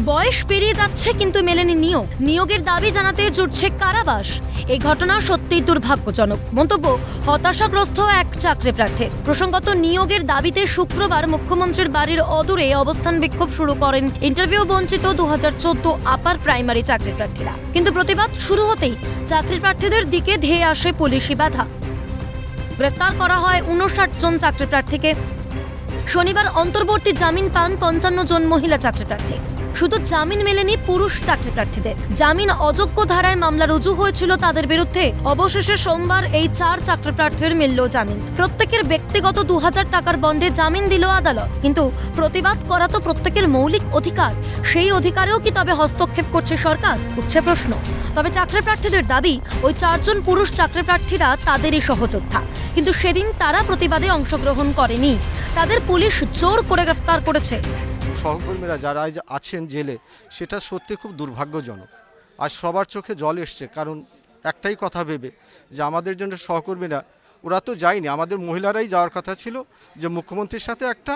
বয়স পেরিয়ে যাচ্ছে কিন্তু মেলেনি নিয়োগ। নিয়োগের দাবি জানাতে জুটছে কারাবাস। এই ঘটনা সত্যিই দুর্ভাগ্যজনক। মন্তব্য, হতাশাগ্রস্ত এক চাকরি প্রার্থীর। প্রসঙ্গত, নিয়োগের দাবিতে শুক্রবার মুখ্যমন্ত্রীর বাড়ির অদূরে অবস্থান বিক্ষোভ শুরু করেন ইন্টারভিউ বঞ্চিত দুহাজার চোদ্দ আপার প্রাইমারি চাকরি প্রার্থীরা। কিন্তু প্রতিবাদ শুরু হতেই চাকরি প্রার্থীদের দিকে ধেয়ে আসে পুলিশি বাধা। গ্রেপ্তার করা হয় উনষাট জন চাকরি প্রার্থীকে। শনিবার অন্তর্বর্তী জামিন পান পঞ্চান্ন জন মহিলা চাকরি প্রার্থী। শুধু জামিন মেলেনি পুরুষ চাকরি প্রার্থীদের জামিন অযোগ্য ধারায় মামলা রুজু হয়েছিল তাদের বিরুদ্ধে। অবশেষে সোমবার এই চার চাকরি প্রার্থীর মিলল জামিন। প্রত্যেকের ব্যক্তিগত দু হাজার টাকার বন্ডে জামিন দিল আদালত। কিন্তু প্রতিবাদ করা তো প্রত্যেকের মৌলিক অধিকার। সেই অধিকারেও কি তবে হস্তক্ষেপ করছে সরকার? উঠছে প্রশ্ন। তবে চাকরি প্রার্থীদের দাবি, ওই চারজন পুরুষ চাকরি প্রার্থীরা তাদেরই সহযোদ্ধা। কিন্তু সেদিন তারা প্রতিবাদে অংশগ্রহণ করেনি। তাদের পুলিশ জোর করে গ্রেফতার করেছে। সহকর্মীরা যারা আছেন জেলে, সেটা সত্যি খুব দুর্ভাগ্যজনক। আর সবার চোখে জল এসছে, কারণ একটাই কথা ভেবে যে আমাদের জন্য সহকর্মীরা, ওরা তো যায়নি, আমাদের মহিলারাই যাওয়ার কথা ছিল যে মুখ্যমন্ত্রীর সাথে একটা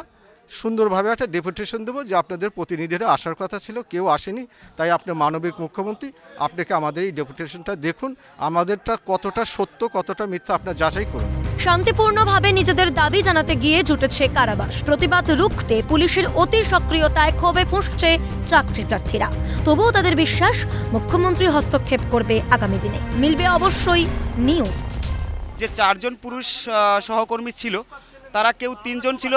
সুন্দরভাবে একটা ডেপুটেশন দেবো যে আপনাদের প্রতিনিধিরা আসার কথা ছিল, কেউ আসেনি, তাই আপনি মানবিক মুখ্যমন্ত্রী, আপনাকে আমাদের এই ডেপুটেশনটা দেখুন, আমাদেরটা কতটা সত্য, কতটা মিথ্যা, আপনার যাচাই করুন। শান্তিপূর্ণভাবে নিজেদের দাবি জানাতে গিয়ে জুটেছে কারাবাস। প্রতিবাদ রুখতে পুলিশের অতি সক্রিয়তায় ক্ষোভে ফুঁসছে চাকরি প্রার্থীরা। তবুও তাদের বিশ্বাস, মুখ্যমন্ত্রী হস্তক্ষেপ করবে আগামী দিনে। মিলবে অবশ্যই নিয়োগ যে চারজন পুরুষ সহকর্মী ছিল, তারা কেউ তিনজন ছিল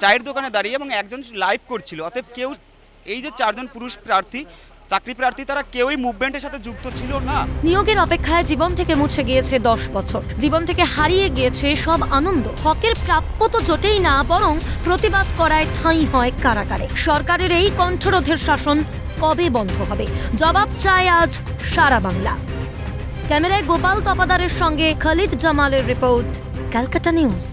চায়ের দোকানে দাঁড়িয়ে এবং একজন লাইভ করছিল। অতএব কেউ, এই যে চারজন পুরুষ প্রার্থী চাকরি প্রার্থী তারা কেউই মুভমেন্টের সাথে যুক্ত ছিল না। নিয়োগের অপেক্ষায় জীবন থেকে মুছে গিয়েছে দশ বছর। জীবন থেকে হারিয়ে গিয়েছে সব আনন্দ। হকের প্রাপ্য তো জোটেই না, বরং প্রতিবাদ করায় ঠাঁই হয় কারাগারে। সরকারের এই কণ্ঠরোধের শাসন কবে বন্ধ হবে? জবাব চায় আজ সারা বাংলা। ক্যামেরায় গোপাল তপাদারের সঙ্গে খালিদ জামালের রিপোর্ট, ক্যালকাটা নিউজ।